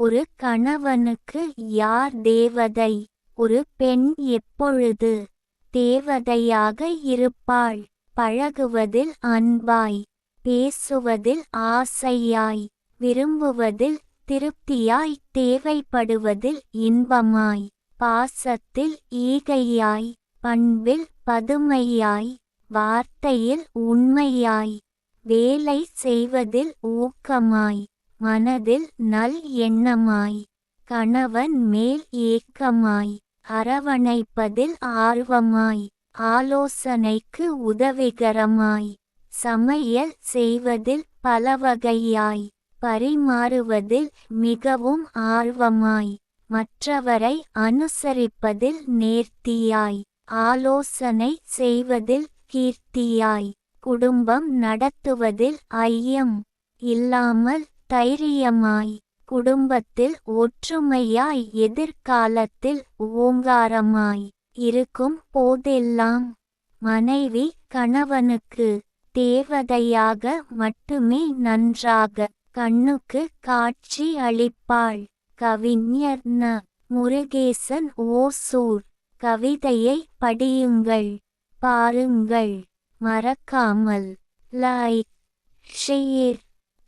ஒரு கணவனுக்கு யார் தேவதை? ஒரு பெண் எப்பொழுது தேவதையாக இருப்பாள்? பழகுவதில் அன்பாய் பேசுவதில் ஆசையாய் விரும்புவதில் திருப்தியாய் தேவைப்படுவதில் இன்பமாய் பாசத்தில் ஈகையாய் பண்பில் பதுமையாய் வார்த்தையில் உண்மையாய் வேலை செய்வதில் ஊக்கமாய் மனதில் நல் எண்ணமாய் கணவன் மேல் ஏக்கமாய் அரவணைப்பதில் ஆர்வமாய் ஆலோசனைக்கு உதவிகரமாய் சமையல் செய்வதில் பலவகையாய் பரிமாறுவதில் மிகவும் ஆர்வமாய் மற்றவரை அனுசரிப்பதில் நேர்த்தியாய் ஆலோசனை செய்வதில் கீர்த்தியாய் குடும்பம் நடத்துவதில் ஐயம் இல்லாமல் தைரியமாய் குடும்பத்தில் ஒற்றுமையாய் எதிர்காலத்தில் ஓங்காரமாய் இருக்கும் போதெல்லாம் மனைவி கணவனுக்கு தேவதையாக மட்டுமே நன்றாக கண்ணுக்கு காட்சி அளிப்பாள். கவிஞர் ந. முருகேசன் ஓசூர். கவிதையை படியுங்கள் பாருங்கள். மறக்காமல் லைக் ஷேர்